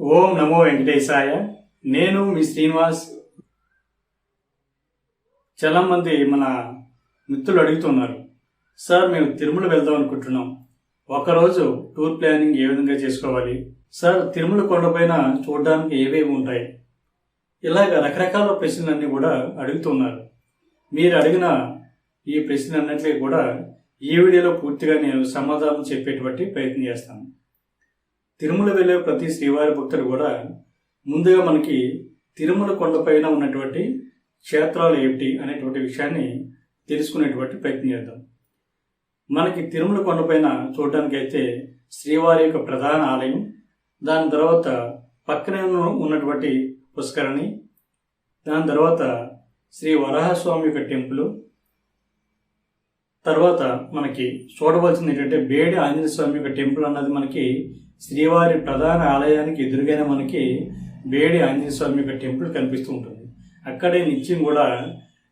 ఓం నమో వెంకటేశాయ. నేను మీ శ్రీనివాస్. చాలా మంది మన మిత్రులు అడుగుతున్నారు. సార్ మేము తిరుమల వెళ్దాం అనుకుంటున్నాం. ఒకరోజు టూర్ ప్లానింగ్ ఏ విధంగా చేసుకోవాలి? సార్ తిరుమల కొండపైన చూడడానికి ఏవేవి ఉంటాయి? ఇలాగ రకరకాల ప్రశ్నలన్నీ కూడా అడుగుతున్నారు. మీరు అడిగిన ఈ ప్రశ్నలన్నింటినీ కూడా ఈ వీడియోలో పూర్తిగా నేను సమాధానం చెప్పేటువంటి ప్రయత్నం చేస్తాను. తిరుమల వెళ్ళే ప్రతి శ్రీవారి భక్తుడు కూడా ముందుగా మనకి తిరుమల కొండపైన ఉన్నటువంటి క్షేత్రాలు ఏమిటి అనేటువంటి విషయాన్ని తెలుసుకునేటువంటి ప్రయత్నం చేద్దాం. మనకి తిరుమల కొండపైన చూడడానికి అయితే శ్రీవారి యొక్క ప్రధాన ఆలయం దాని తర్వాత పక్కనే ఉన్నటువంటి పుష్కరణి దాని తర్వాత శ్రీ వరాహస్వామి యొక్క టెంపుల్ తర్వాత మనకి చూడవలసింది ఏంటంటే బేడి ఆంజనేయ స్వామి యొక్క టెంపుల్ అన్నది మనకి శ్రీవారి ప్రధాన ఆలయానికి ఎదురుగానే మనకి బేడి ఆంజనేయ స్వామి యొక్క టెంపుల్ కనిపిస్తూ ఉంటుంది. అక్కడే నిత్యం కూడా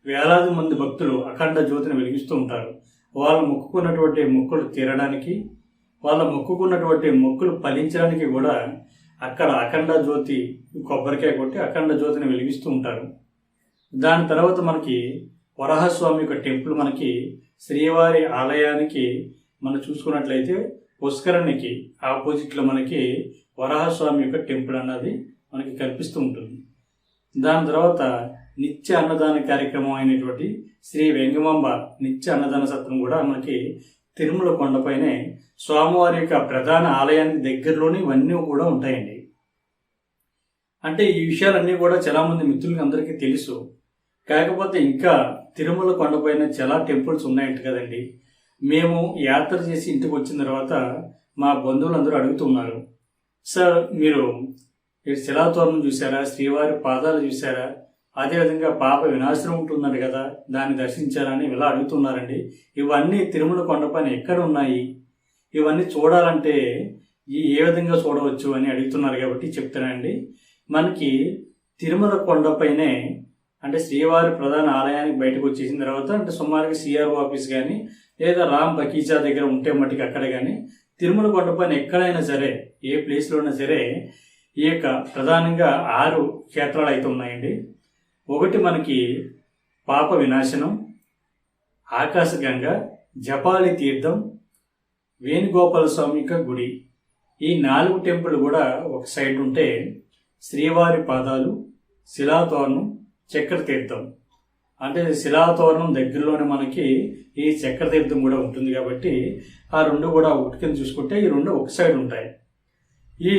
వేలాది మంది భక్తులు అఖండ జ్యోతిని వెలిగిస్తూ ఉంటారు. వాళ్ళు మొక్కుకున్నటువంటి మొక్కులు తీరడానికి వాళ్ళ మొక్కుకున్నటువంటి మొక్కులు ఫలించడానికి కూడా అక్కడ అఖండ జ్యోతి కొబ్బరికాయ కొట్టి అఖండ జ్యోతిని వెలిగిస్తూ ఉంటారు. దాని తర్వాత మనకి వరాహస్వామి యొక్క టెంపుల్ మనకి శ్రీవారి ఆలయానికి మనం చూసుకున్నట్లయితే పుష్కరణికి ఆపోజిట్లో మనకి వరాహస్వామి యొక్క టెంపుల్ అన్నది మనకి కనిపిస్తూ ఉంటుంది. దాని తర్వాత నిత్య అన్నదాన కార్యక్రమం అయినటువంటి శ్రీ వెంగమాంబ నిత్య అన్నదాన సత్రం కూడా మనకి తిరుమల కొండపైనే స్వామివారి యొక్క ప్రధాన ఆలయానికి దగ్గరలోనే ఇవన్నీ కూడా ఉంటాయండి. అంటే ఈ విషయాలన్నీ కూడా చాలామంది మిత్రులకి అందరికీ తెలుసు. కాకపోతే ఇంకా తిరుమల కొండపైన చాలా టెంపుల్స్ ఉన్నాయంట కదండి. మేము యాత్ర చేసి ఇంటికి వచ్చిన తర్వాత మా బంధువులందరూ అడుగుతున్నారు సార్ మీరు శిలాతోరణం చూసారా శ్రీవారి పాదాలు చూసారా అదేవిధంగా పాప వినాశనం ఉంటున్నారు కదా దాన్ని దర్శించారని ఇలా అడుగుతున్నారండి. ఇవన్నీ తిరుమల కొండపైన ఎక్కడ ఉన్నాయి? ఇవన్నీ చూడాలంటే ఏ విధంగా చూడవచ్చు? అని అడుగుతున్నారు కాబట్టి చెప్తానండి మనకి తిరుమల కొండపైనే అంటే శ్రీవారి ప్రధాన ఆలయానికి బయటకు వచ్చేసిన తర్వాత అంటే సుమారుగా సిఆర్ఓ ఆఫీస్ కానీ లేదా రామ్ బకీజా దగ్గర ఉంటే మట్టుకు అక్కడ కానీ తిరుమల కొండపైన ఎక్కడైనా సరే ఏ ప్లేస్లో అయినా సరే ఈ యొక్క ప్రధానంగా ఆరు క్షేత్రాలు అయితే ఉన్నాయండి. ఒకటి మనకి పాప వినాశనం ఆకాశగంగా జపాలి తీర్థం వేణుగోపాల స్వామి యొక్క గుడి. ఈ నాలుగు టెంపుల్ కూడా ఒక సైడ్ ఉంటే శ్రీవారి పాదాలు శిలాతోరణం చక్ర తీర్థం అంటే శిలాతోరణం దగ్గరలోనే మనకి ఈ చక్ర తీర్థం కూడా ఉంటుంది కాబట్టి ఆ రెండు కూడా ఒకటి కింద చూసుకుంటే ఈ రెండు ఒక సైడ్ ఉంటాయి. ఈ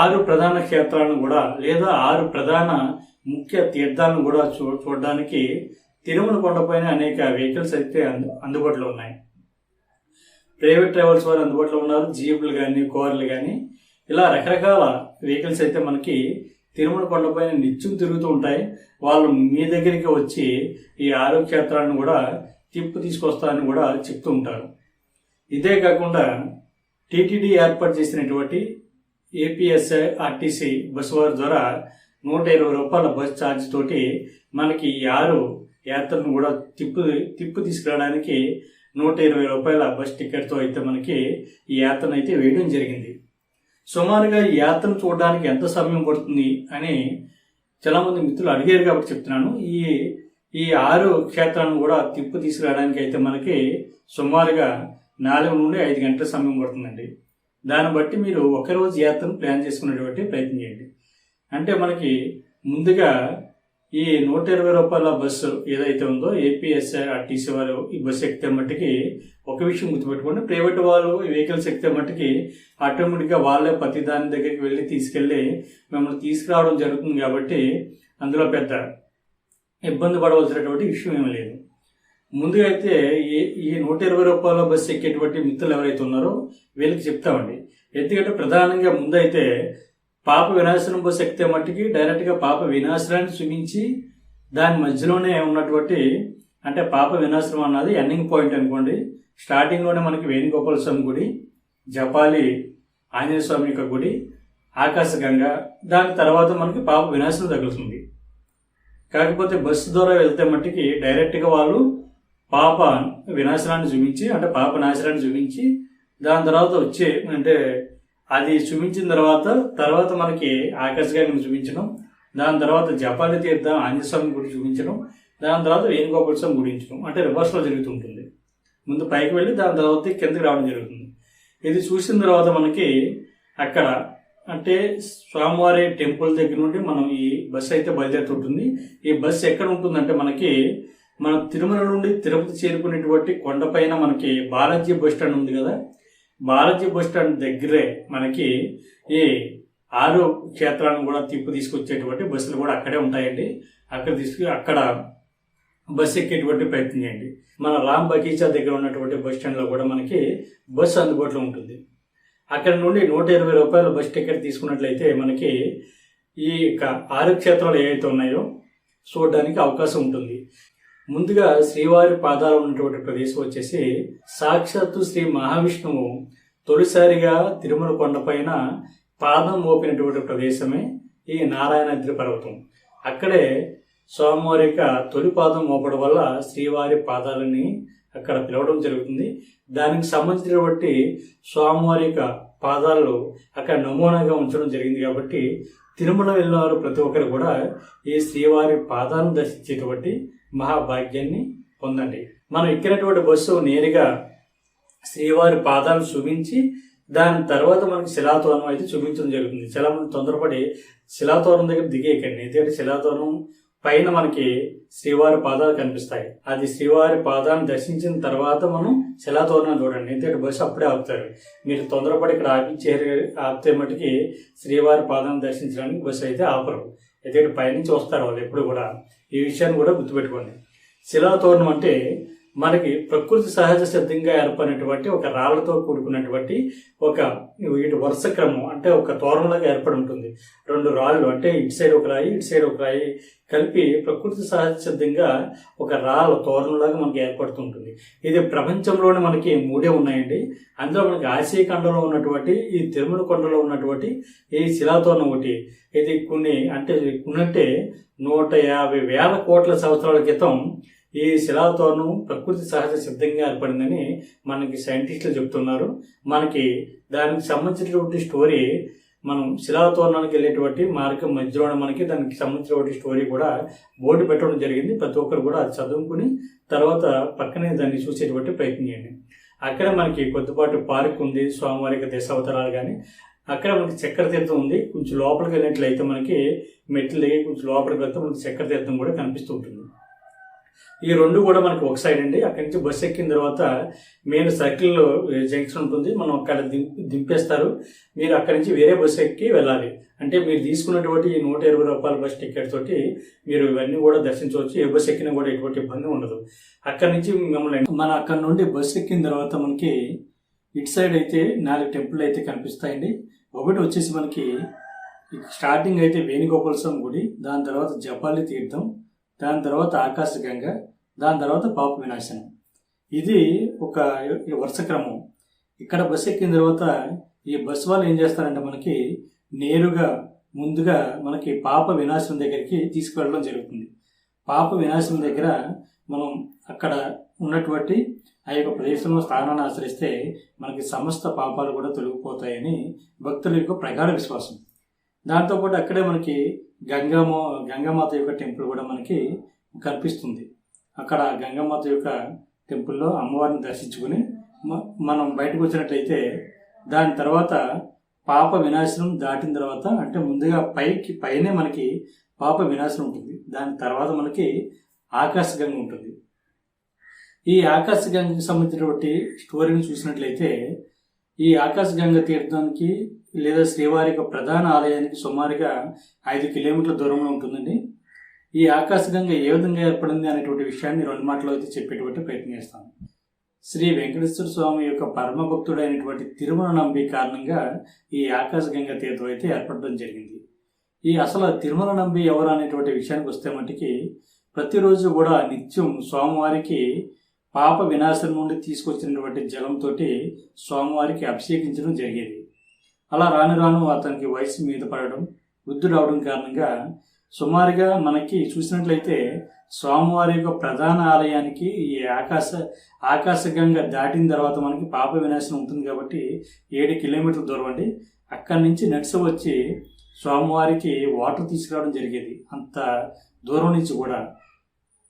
ఆరు ప్రధాన క్షేత్రాలను కూడా లేదా ఆరు ప్రధాన ముఖ్య తీర్థాలను కూడా చూ చూడడానికి తిరుమల కొండపైన అనేక వెహికల్స్ అయితే అందు అందుబాటులో ఉన్నాయి. ప్రైవేట్ ట్రావెల్స్ వారు అందుబాటులో ఉన్నారు. జీపులు కానీ కార్లు కానీ ఇలా రకరకాల వెహికల్స్ అయితే మనకి తిరుమల కొండపైన నిత్యం తిరుగుతూ ఉంటాయి. వాళ్ళు మీ దగ్గరికి వచ్చి ఈ ఆరు క్షేత్రాలను కూడా తిప్పు తీసుకొస్తారని కూడా చెప్తూ ఉంటారు. ఇదే కాకుండా టీటీడీ ఏర్పాటు చేసినటువంటి ఏపీఎస్ఐ ఆర్టీసీ బస్సు వారి ద్వారా నూట ఇరవై రూపాయల బస్ ఛార్జ్ తోటి మనకి ఈ ఆరు యాత్రను కూడా తిప్పు తిప్పు తీసుకురావడానికి నూట ఇరవై రూపాయల బస్ టికెట్తో అయితే మనకి ఈ యాత్రను అయితే వేయడం జరిగింది. సుమారుగా ఈ యాత్రను చూడడానికి ఎంత సమయం పడుతుంది అని చాలామంది మిత్రులు అడిగారు కాబట్టి చెప్తున్నాను. ఈ ఈ ఆరు క్షేత్రాలను కూడా తిప్పు తీసుకురావడానికి అయితే మనకి సుమారుగా నాలుగు నుండి ఐదు గంటల సమయం పడుతుందండి. దాన్ని బట్టి మీరు ఒక రోజు యాత్రను ప్లాన్ చేసుకునేటువంటి ప్రయత్నం చేయండి. అంటే మనకి ముందుగా ఈ నూట ఇరవై రూపాయల బస్సు ఏదైతే ఉందో ఏపీఎస్ఐ ఆర్టీసీ వారు ఈ బస్సు ఎక్కితే మట్టుకి ఒక విషయం గుర్తుపెట్టుకోండి. ప్రైవేట్ వాళ్ళు ఈ వెహికల్స్ ఎక్కితే మట్టుకి ఆటోమేటిక్గా వాళ్ళే ప్రతి దాని దగ్గరికి వెళ్ళి తీసుకెళ్ళి మిమ్మల్ని తీసుకురావడం జరుగుతుంది కాబట్టి అందులో పెద్ద ఇబ్బంది పడవలసినటువంటి విషయం ఏమీ లేదు. ముందుగా అయితే ఈ ఈ నూట ఇరవై రూపాయల బస్సు ఎక్కేటువంటి మిత్రులు ఎవరైతే ఉన్నారో వీళ్ళకి చెప్తామండి. ఎందుకంటే ప్రధానంగా ముందైతే పాప వినాశనం శక్తి మట్టికి మట్టుకి డైరెక్ట్గా పాప వినాశనాన్ని చూపించి దాని మధ్యలోనే ఉన్నటువంటి అంటే పాప వినాశనం అన్నది ఎండింగ్ పాయింట్ అనుకోండి. స్టార్టింగ్లోనే మనకి వేణుగోపాల స్వామి గుడి జపాలి ఆంజనేయ స్వామి యొక్క గుడి ఆకాశగంగ దాని తర్వాత మనకి పాప వినాశనం తగులుతుంది. కాకపోతే బస్సు ద్వారా వెళ్తే మట్టికి డైరెక్ట్గా వాళ్ళు పాప వినాశనాన్ని చూపించి అంటే పాప నాశనాన్ని చూపించి దాని తర్వాత వచ్చే అంటే అది చూపించిన తర్వాత తర్వాత మనకి ఆకాశగంగను చూపించడం దాని తర్వాత జపాలి తీర్థం ఆంజస్వామి స్వామి గుడి చూపించడం దాని తర్వాత వేణుగోపాల స్వామి గుడించడం అంటే రివర్స్లో జరుగుతుంటుంది. ముందు పైకి వెళ్ళి దాని తర్వాత కిందకి రావడం జరుగుతుంది. ఇది చూసిన తర్వాత మనకి అక్కడ అంటే స్వామివారి టెంపుల్ దగ్గర నుండి మనం ఈ బస్సు అయితే బయలుదేరుతుంటుంది. ఈ బస్సు ఎక్కడ ఉంటుందంటే మనకి మనం తిరుమల నుండి తిరుపతి చేరుకునేటువంటి కొండపైన మనకి బాలాజీ బస్ స్టాండ్ ఉంది కదా. బాలాజీ బస్ స్టాండ్ దగ్గరే మనకి ఈ ఆరు క్షేత్రాలను కూడా తిప్పు తీసుకొచ్చేటువంటి బస్సులు కూడా అక్కడే ఉంటాయండి. అక్కడ తీసుకు అక్కడ బస్సు ఎక్కేటువంటి ప్రయత్నం చేయండి. మన రామ్ బగీచా దగ్గర ఉన్నటువంటి బస్ స్టాండ్లో కూడా మనకి బస్సు అందుబాటులో ఉంటుంది. అక్కడ నుండి నూట ఇరవై రూపాయల బస్ టికెట్ తీసుకున్నట్లయితే మనకి ఈ యొక్క ఆరు క్షేత్రాలు ఏవైతే ఉన్నాయో చూడడానికి అవకాశం ఉంటుంది. ముందుగా శ్రీవారి పాదాలు ఉన్నటువంటి ప్రదేశం వచ్చేసి సాక్షాత్తు శ్రీ మహావిష్ణువు తొలిసారిగా తిరుమల కొండపైన పాదం మోపినటువంటి ప్రదేశమే ఈ నారాయణాద్రి పర్వతం. అక్కడే స్వామివారి తొలి పాదం మోపడం వల్ల శ్రీవారి పాదాలని అక్కడ పిలవడం జరుగుతుంది. దానికి సంబంధించినటువంటి స్వామివారి యొక్క పాదాలు అక్కడ నమూనాగా ఉంచడం జరిగింది కాబట్టి తిరుమల వెళ్ళిన వారు ప్రతి ఒక్కరు కూడా ఈ శ్రీవారి పాదాలను దర్శించేటువంటి మహాభాగ్యాన్ని పొందండి. మనం ఎక్కినటువంటి బస్సు నేరుగా శ్రీవారి పాదాలను చూపించి దాని తర్వాత మనకి శిలాతోరణం అయితే చూపించడం జరుగుతుంది. చాలా మంది తొందరపడి శిలాతోరణం దగ్గర దిగేయకండి. ఎందుకంటే శిలాతోరణం పైన మనకి శ్రీవారి పాదాలు కనిపిస్తాయి. అది శ్రీవారి పాదాన్ని దర్శించిన తర్వాత మనం శిలాతోరణం చూడండి. ఎందుకంటే బస్సు అప్పుడే ఆపుతారు. మీరు తొందరపడి ఇక్కడ ఆపించే ఆపితే మటుకి శ్రీవారి పాదాన్ని దర్శించడానికి బస్సు అయితే ఆపరు. ఎందుకంటే పైనుంచి వస్తారు వాళ్ళు ఎప్పుడు కూడా. ఈ విషయాన్ని కూడా గుర్తుపెట్టుకోండి. శిలాతోరణం అంటే మనకి ప్రకృతి సహజ సిద్ధంగా ఏర్పడినటువంటి ఒక రాళ్ళతో కూడుకున్నటువంటి ఒక వీటి వరుస క్రమం అంటే ఒక తోరణలాగా ఏర్పడి ఉంటుంది. రెండు రాళ్ళు అంటే ఇటు సైడ్ ఒక రాయి ఇటు సైడ్ ఒక రాయి కలిపి ప్రకృతి సహజ సిద్ధంగా ఒక రాళ్ళ తోరణలాగా మనకి ఏర్పడుతుంటుంది ఇది ప్రపంచంలోనే మనకి మూడే ఉన్నాయండి. అందులో మనకి ఆసియా ఖండంలో ఉన్నటువంటి ఈ తిరుమల కొండలో ఉన్నటువంటి ఈ శిలాతోరణం ఒకటి. ఇది కొన్ని అంటే కొన్నంటే నూట యాభై వేల కోట్ల సంవత్సరాల క్రితం ఈ శిలాతోరణం ప్రకృతి సహజ సిద్ధంగా ఏర్పడిందని మనకి సైంటిస్టులు చెప్తున్నారు. మనకి దానికి సంబంధించినటువంటి స్టోరీ మనం శిలాతోరణానికి వెళ్ళేటువంటి మార్గం మధ్యలోనే మనకి దానికి సంబంధించినటువంటి స్టోరీ కూడా బోర్డు పెట్టడం జరిగింది. ప్రతి ఒక్కరు కూడా అది చదువుకుని తర్వాత పక్కనే దాన్ని చూసేటువంటి ప్రయత్నం చేయండి. అక్కడ మనకి కొద్దిపాటి పార్క్ ఉంది స్వామివారికి దశావతారాలు కానీ అక్కడ మనకి చక్కెర తీర్థం ఉంది. కొంచెం లోపలికి వెళ్ళినట్లయితే మనకి మెట్లు దిగి కొంచెం లోపలికి వెళ్తే మనకి చక్కెర తీర్థం కూడా కనిపిస్తూ ఉంటుంది. ఈ రెండు కూడా మనకి ఒక సైడ్ అండి. అక్కడి నుంచి బస్సు ఎక్కిన తర్వాత మెయిన్ సర్కిల్లో జంక్షన్ ఉంటుంది. మనం అక్కడ దింపి దింపేస్తారు. మీరు అక్కడి నుంచి వేరే బస్సు ఎక్కి వెళ్ళాలి. అంటే మీరు తీసుకున్నటువంటి ఈ నూట ఇరవై రూపాయల బస్ టికెట్ తోటి మీరు ఇవన్నీ కూడా దర్శించవచ్చు. ఏ బస్సు ఎక్కినా కూడా ఎటువంటి ఇబ్బంది ఉండదు. అక్కడి నుంచి మిమ్మల్ని మన అక్కడ నుండి బస్సు ఎక్కిన తర్వాత మనకి ఇటు సైడ్ అయితే నాలుగు టెంపుల్ అయితే కనిపిస్తాయండి. ఒకటి వచ్చేసి మనకి స్టార్టింగ్ అయితే వేణుగోపాల స్వామి గుడి. దాని తర్వాత జపాలి తీర్థం. దాని తర్వాత ఆకాశగంగ దాని తర్వాత పాప వినాశనం. ఇది ఒక వరుస క్రమం. ఇక్కడ బస్సు ఎక్కిన తర్వాత ఈ బస్సు వాళ్ళు ఏం చేస్తారంటే మనకి నేరుగా ముందుగా మనకి పాప వినాశనం దగ్గరికి తీసుకువెళ్ళడం జరుగుతుంది. పాప వినాశనం దగ్గర మనం అక్కడ ఉన్నటువంటి ఆ యొక్క ప్రదేశంలో స్థానాన్ని ఆచరిస్తే మనకి సమస్త పాపాలు కూడా తొలగిపోతాయని భక్తుల యొక్క ప్రగాఢ విశ్వాసం. దాంతోపాటు అక్కడే మనకి గంగామో గంగామాత యొక్క టెంపుల్ కూడా మనకి కనిపిస్తుంది. అక్కడ గంగామాత యొక్క టెంపుల్లో అమ్మవారిని దర్శించుకుని మనం బయటకు వచ్చినట్లయితే దాని తర్వాత పాప వినాశనం దాటిన తర్వాత అంటే ముందుగా పైకి పైనే మనకి పాప వినాశనం ఉంటుంది. దాని తర్వాత మనకి ఆకాశగంగ ఉంటుంది. ఈ ఆకాశగంగకి సంబంధించినటువంటి స్టోరీని చూసినట్లయితే ఈ ఆకాశగంగ తీర్థానికి లేదా శ్రీవారి యొక్క ప్రధాన ఆలయానికి సుమారుగా ఐదు కిలోమీటర్ల దూరంలో ఉంటుందండి. ఈ ఆకాశగంగ ఏ విధంగా ఏర్పడింది అనేటువంటి విషయాన్ని రెండు మాటలు అయితే చెప్పేటువంటి ప్రయత్నం చేస్తాను. శ్రీ వెంకటేశ్వర స్వామి యొక్క పరమ భక్తుడైనటువంటి తిరుమల నంబి కారణంగా ఈ ఆకాశగంగ తీర్థం అయితే ఏర్పడడం జరిగింది. ఈ అసలు తిరుమల నంబి ఎవరు అనేటువంటి విషయానికి వస్తే మటుకి ప్రతిరోజు కూడా నిత్యం స్వామివారికి పాప వినాశనం నుండి తీసుకొచ్చినటువంటి జలంతో స్వామివారికి అభిషేకించడం జరిగేది. అలా రాను రాను అతనికి వయసు మీద పడడం వృద్ధుడవడం కారణంగా సుమారుగా మనకి చూసినట్లయితే స్వామివారి యొక్క ప్రధాన ఆలయానికి ఈ ఆకాశ ఆకాశగంగ దాటిన తర్వాత మనకి పాప వినాశనం ఉంటుంది కాబట్టి ఏడు కిలోమీటర్ల దూరం అండి. అక్కడి నుంచి నడిచి వచ్చి స్వామివారికి వాటర్ తీసుకురావడం జరిగేది. అంత దూరం నుంచి కూడా.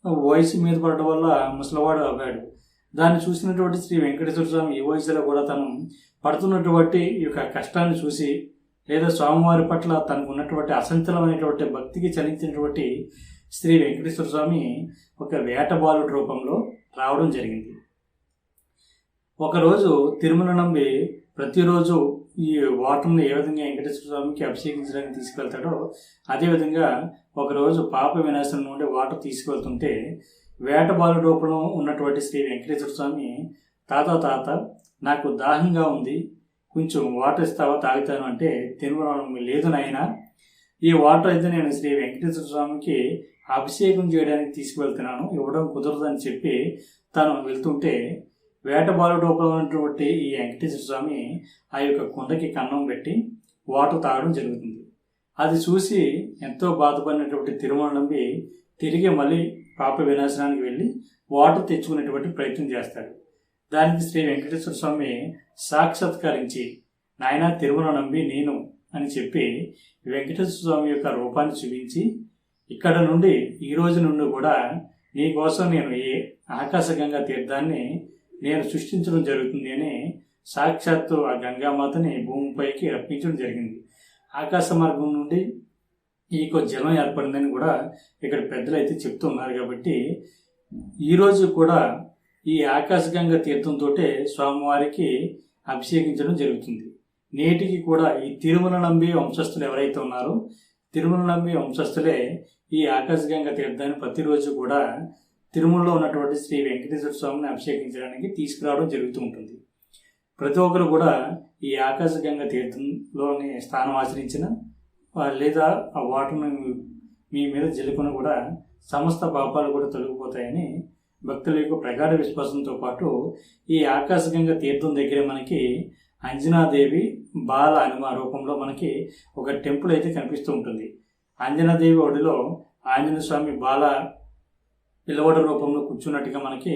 వయసు మీద పడడం వల్ల ముసలివాడు అవ్వాడు దాన్ని చూసినటువంటి శ్రీ వెంకటేశ్వర స్వామి ఈ వయసులో కూడా తను పడుతున్నటువంటి ఈ యొక్క కష్టాన్ని చూసి లేదా స్వామివారి పట్ల తనకు ఉన్నటువంటి అసంచలమైనటువంటి భక్తికి చలించినటువంటి శ్రీ వెంకటేశ్వర స్వామి ఒక వేటబాలుడి రూపంలో రావడం జరిగింది. ఒకరోజు తిరుమల నంబి ప్రతిరోజు ఈ వాటర్ని ఏ విధంగా వెంకటేశ్వర స్వామికి అభిషేకించడానికి తీసుకెళ్తాడో అదేవిధంగా ఒకరోజు పాప వినాశనం నుండి వాటర్ తీసుకెళ్తుంటే వేటబాలు రూపంలో ఉన్నటువంటి శ్రీ వెంకటేశ్వర స్వామి తాత తాత నాకు దాహంగా ఉంది కొంచెం వాటర్ ఇస్తావా తాగుతాను అంటే తిరుమల లేదు నాయన. ఈ వాటర్ అయితే నేను శ్రీ వెంకటేశ్వర స్వామికి అభిషేకం చేయడానికి తీసుకువెళ్తున్నాను. ఇవ్వడం కుదరదని చెప్పి తను వెళ్తుంటే వేటబాలు ఉన్నటువంటి ఈ వెంకటేశ్వర స్వామి ఆ యొక్క కుండకి కన్నం పెట్టి వాటర్ తాగడం జరుగుతుంది. అది చూసి ఎంతో బాధపడినటువంటి తిరుమలంబి తిరిగి మళ్ళీ పాప వినాశనానికి వెళ్ళి వాటర్ తెచ్చుకునేటువంటి ప్రయత్నం చేస్తాడు. దానికి శ్రీ వెంకటేశ్వర స్వామి సాక్షాత్కరించి నాయన తిరుమల నంబి నేను అని చెప్పి వెంకటేశ్వర స్వామి యొక్క రూపాన్ని చూపించి ఇక్కడ నుండి ఈ రోజు నుండి కూడా నీ కోసం నేను ఏ ఆకాశగంగా తీర్థాన్ని నేను సృష్టించడం జరుగుతుంది అని సాక్షాత్తు ఆ గంగామాతని భూమిపైకి రప్పించడం జరిగింది. ఆకాశ మార్గం నుండి ఈకో జలం ఏర్పడిందని కూడా ఇక్కడ పెద్దలు అయితే చెప్తున్నారు కాబట్టి ఈరోజు కూడా ఈ ఆకాశగంగా తీర్థంతో స్వామివారికి అభిషేకించడం జరుగుతుంది. నేటికి కూడా ఈ తిరుమల నంబి వంశస్థులు ఎవరైతే ఉన్నారో తిరుమల నంబి వంశస్థులే ఈ ఆకాశగంగ తీర్థాన్ని ప్రతిరోజు కూడా తిరుమలలో ఉన్నటువంటి శ్రీ వెంకటేశ్వర స్వామిని అభిషేకించడానికి తీసుకురావడం జరుగుతూ ఉంటుంది. ప్రతి ఒక్కరు కూడా ఈ ఆకాశగంగ తీర్థంలోని స్థానం ఆచరించిన లేదా ఆ వాటర్ని మీ మీద జల్లుకున్న కూడా సమస్త పాపాలు కూడా తొలగిపోతాయని భక్తుల యొక్క ప్రగాఢ విశ్వాసంతో పాటు ఈ ఆకాశగంగా తీర్థం దగ్గర మనకి అంజనాదేవి బాల హనుమ రూపంలో మనకి ఒక టెంపుల్ అయితే కనిపిస్తూ ఉంటుంది. అంజనాదేవి ఒడిలో ఆంజనేయ స్వామి బాల పిల్లవడ రూపంలో కూర్చున్నట్టుగా మనకి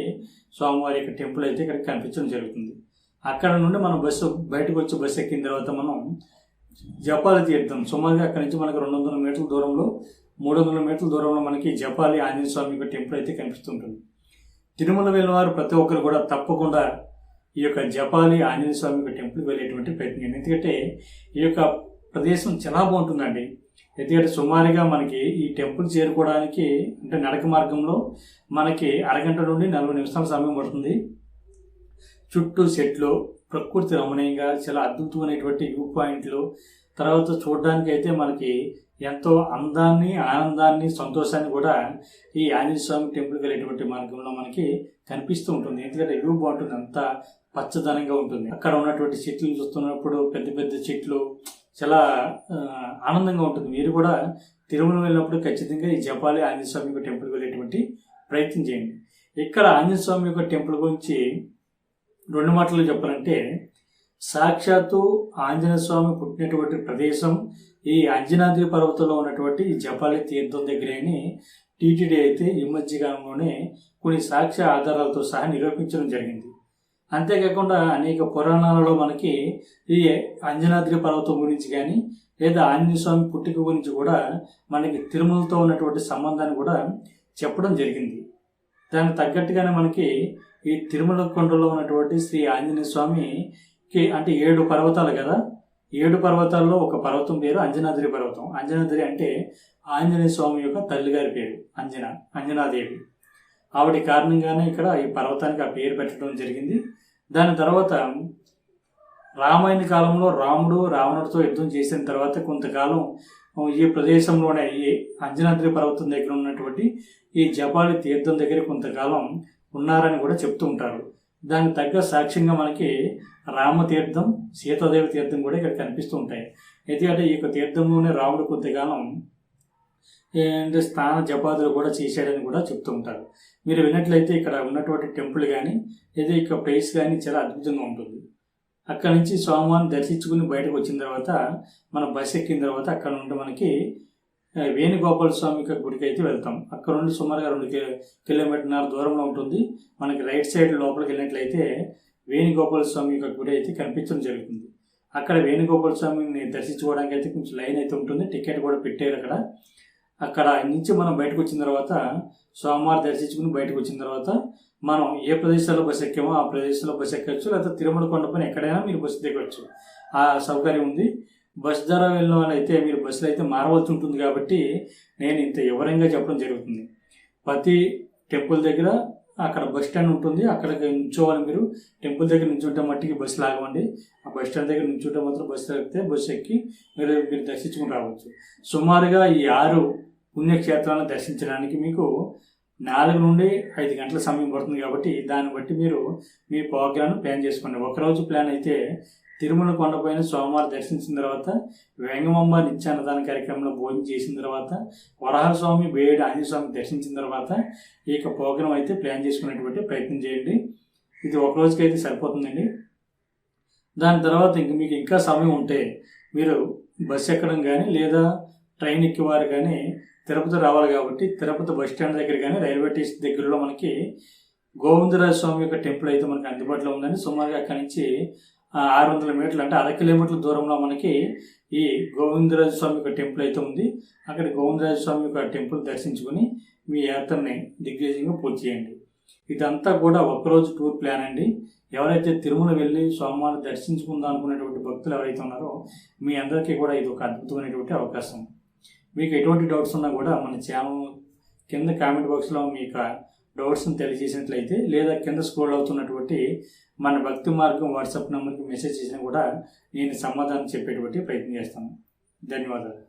స్వామివారి యొక్క టెంపుల్ అయితే ఇక్కడ కనిపించడం జరుగుతుంది. అక్కడ నుండి మనం బస్సు బయటకు వచ్చి బస్సు ఎక్కిన తర్వాత మనం జపాలి తీర్థం సుమారుగా అక్కడ నుంచి మనకి రెండు వందల మీటర్ల దూరంలో మూడు వందల మీటర్ల దూరంలో మనకి జపాలి ఆంజనేయ స్వామి యొక్క టెంపుల్ అయితే కనిపిస్తుంటుంది తిరుమల వెళ్ళిన వారు ప్రతి ఒక్కరు కూడా తప్పకుండా ఈ యొక్క జపాలి ఆంజనేయ స్వామి టెంపుల్కి వెళ్ళేటువంటి ప్రయత్నం ఎందుకంటే ఈ యొక్క ప్రదేశం చాలా బాగుంటుందండి. ఎందుకంటే సుమారుగా మనకి ఈ టెంపుల్ చేరుకోవడానికి అంటే నడక మార్గంలో మనకి అరగంట నుండి నలభై నిమిషాల సమయం పడుతుంది. చుట్టూ చెట్లు ప్రకృతి రమణీయంగా చాలా అద్భుతమైనటువంటి వ్యూ పాయింట్లు. తర్వాత చూడడానికి అయితే మనకి ఎంతో అందాన్ని ఆనందాన్ని సంతోషాన్ని కూడా ఈ ఆంజనేయ స్వామి టెంపుల్కి వెళ్ళేటువంటి మార్గంలో మనకి కనిపిస్తూ ఉంటుంది. ఎందుకంటే వ్యూ బాగుంటుంది అంత పచ్చదనంగా ఉంటుంది. అక్కడ ఉన్నటువంటి చెట్లు చూస్తున్నప్పుడు పెద్ద పెద్ద చెట్లు చాలా ఆనందంగా ఉంటుంది. మీరు కూడా తిరుమల వెళ్ళినప్పుడు ఖచ్చితంగా ఈ జపాలి ఆంజనేయ స్వామి యొక్క టెంపుల్కి వెళ్ళేటువంటి ప్రయత్నం చేయండి. ఇక్కడ ఆంజనేయ స్వామి యొక్క టెంపుల్ గురించి రెండు మాటలు చెప్పాలంటే సాక్షాత్తు ఆంజనేయ స్వామి పుట్టినటువంటి ప్రదేశం ఈ అంజనాద్రి పర్వతంలో ఉన్నటువంటి జపాలి తీర్థం దగ్గరని టీటీడీ అయితే ఈ మధ్యకాలంలోనే కొన్ని సాక్ష్య ఆధారాలతో సహా నిరూపించడం జరిగింది. అంతేకాకుండా అనేక పురాణాలలో మనకి ఈ అంజనాద్రి పర్వతం గురించి కానీ లేదా ఆంజనేయ స్వామి పుట్టిక గురించి కూడా మనకి తిరుమలతో ఉన్నటువంటి సంబంధాన్ని కూడా చెప్పడం జరిగింది. దానికి తగ్గట్టుగానే మనకి ఈ తిరుమల కొండలో ఉన్నటువంటి శ్రీ ఆంజనేయ స్వామికి అంటే ఏడు పర్వతాలు కదా ఏడు పర్వతాల్లో ఒక పర్వతం పేరు అంజనాద్రి పర్వతం. అంజనాద్రి అంటే ఆంజనేయ స్వామి యొక్క తల్లిగారి పేరు అంజన అంజనాదేవి. ఆవిడ కారణంగానే ఇక్కడ ఈ పర్వతానికి ఆ పేరు పెట్టడం జరిగింది. దాని తర్వాత రామాయణ కాలంలో రాముడు రావణుడితో యుద్ధం చేసిన తర్వాత కొంతకాలం ఈ ప్రదేశంలోనే ఈ అంజనాద్రి పర్వతం దగ్గర ఉన్నటువంటి ఈ జపాలి తీర్థం దగ్గర కొంతకాలం ఉన్నారని కూడా చెప్తూ ఉంటారు. దానికి తగ్గ సాక్ష్యంగా మనకి రామతీర్థం సీతాదేవి తీర్థం కూడా ఇక్కడ కనిపిస్తూ ఉంటాయి. ఎందుకంటే ఈ యొక్క తీర్థంలోనే రాముడు కొంతకాలం ఏంటి స్నాన జపాదులు కూడా చేశాడని కూడా చెప్తూ ఉంటారు. మీరు విన్నట్లయితే ఇక్కడ ఉన్నటువంటి టెంపుల్ కానీ ఏదో ఇక ప్లేస్ కానీ చాలా అద్భుతంగా ఉంటుంది. అక్కడ నుంచి స్వామివారిని దర్శించుకుని బయటకు వచ్చిన తర్వాత మనం బస్ ఎక్కిన తర్వాత అక్కడ నుండి మనకి వేణుగోపాల స్వామి యొక్క గుడికి అయితే వెళ్తాం. అక్కడ నుండి సుమారుగా రెండు కి కిలోమీటర్న్నర దూరంలో ఉంటుంది. మనకి రైట్ సైడ్ లోపలికి వెళ్ళినట్లయితే వేణుగోపాల స్వామి యొక్క గుడి అయితే కనిపించడం జరుగుతుంది. అక్కడ వేణుగోపాల స్వామిని దర్శించుకోవడానికి అయితే కొంచెం లైన్ అయితే ఉంటుంది. టికెట్ కూడా పెట్టారు అక్కడ. అక్కడ నుంచి మనం బయటకు వచ్చిన తర్వాత సోమవారం దర్శించుకుని బయటకు వచ్చిన తర్వాత మనం ఏ ప్రదేశాల్లో బస్సు ఎక్కామో ఆ ప్రదేశంలో బస్సు ఎక్కవచ్చు లేకపోతే తిరుమల కొండపైన ఎక్కడైనా మీరు బస్సు దిగవచ్చు ఆ సౌకర్యం ఉంది. బస్ ద్వారా వెళ్ళిన వాళ్ళైతే మీరు బస్సులో అయితే మారవలసి ఉంటుంది కాబట్టి నేను ఇంత వివరంగా చెప్పడం జరుగుతుంది. ప్రతి టెంపుల్ దగ్గర అక్కడ బస్ స్టాండ్ ఉంటుంది. అక్కడికి నుంచోవాలి మీరు. టెంపుల్ దగ్గర నుంచుంటే మట్టికి బస్సు లాగవండి. ఆ బస్ స్టాండ్ దగ్గర నుంచుంటే మాత్రం బస్సు ఎక్కితే బస్సు ఎక్కి మీరు మీరు దర్శించుకుని రావచ్చు. సుమారుగా ఈ ఆరు పుణ్యక్షేత్రాలను దర్శించడానికి మీకు నాలుగు నుండి ఐదు గంటల సమయం పడుతుంది కాబట్టి దాన్ని బట్టి మీరు మీ ప్రోగ్రామ్ ప్లాన్ చేసుకోండి. ఒకరోజు ప్లాన్ అయితే తిరుమల కొండపైన సోమవారం దర్శించిన తర్వాత వేంగమమ్మ నిత్యాన్నదాన కార్యక్రమంలో భోజనం చేసిన తర్వాత వరహర స్వామి వేడి ఆంజనేయ స్వామి దర్శించిన తర్వాత ఈ యొక్క ప్రోగ్రాం అయితే ప్లాన్ చేసుకునేటువంటి ప్రయత్నం చేయండి. ఇది ఒక రోజుకి అయితే సరిపోతుందండి. దాని తర్వాత ఇంక మీకు ఇంకా సమయం ఉంటే మీరు బస్సు ఎక్కడం కానీ లేదా ట్రైన్ ఎక్కేవారు కానీ తిరుపతి రావాలి కాబట్టి తిరుపతి బస్ స్టాండ్ దగ్గర కానీ రైల్వే స్టేషన్ దగ్గరలో మనకి గోవిందరాజ స్వామి యొక్క టెంపుల్ అయితే మనకి అందుబాటులో ఉందండి. సుమారుగా అక్కడి నుంచి ఆరు వందల మీటర్లు అంటే అర కిలోమీటర్ల దూరంలో మనకి ఈ గోవిందరాజ స్వామి యొక్క టెంపుల్ అయితే ఉంది. అక్కడ గోవిందరాజ స్వామి యొక్క టెంపుల్ దర్శించుకుని మీ యాత్రని దిగ్విజయంగా పూర్తి చేయండి. ఇదంతా కూడా ఒక్కరోజు టూర్ ప్లాన్ అండి. ఎవరైతే తిరుమల వెళ్ళి స్వామివారిని దర్శించుకుందాం అనుకునేటువంటి భక్తులు ఎవరైతే ఉన్నారో మీ అందరికీ కూడా ఇది ఒక అద్భుతమైనటువంటి అవకాశం. మీకు ఎటువంటి డౌట్స్ ఉన్నా కూడా మన ఛానల్ కింద కామెంట్ బాక్స్లో మీ యొక్క డౌట్స్ని తెలియజేసినట్లయితే లేదా కింద స్క్రోల్ అవుతున్నటువంటి మన భక్తి మార్గం వాట్సాప్ నెంబర్కి మెసేజ్ చేసినా కూడా నేను సమాధానం చెప్పేటువంటి ప్రయత్నం చేస్తాను. ధన్యవాదాలు.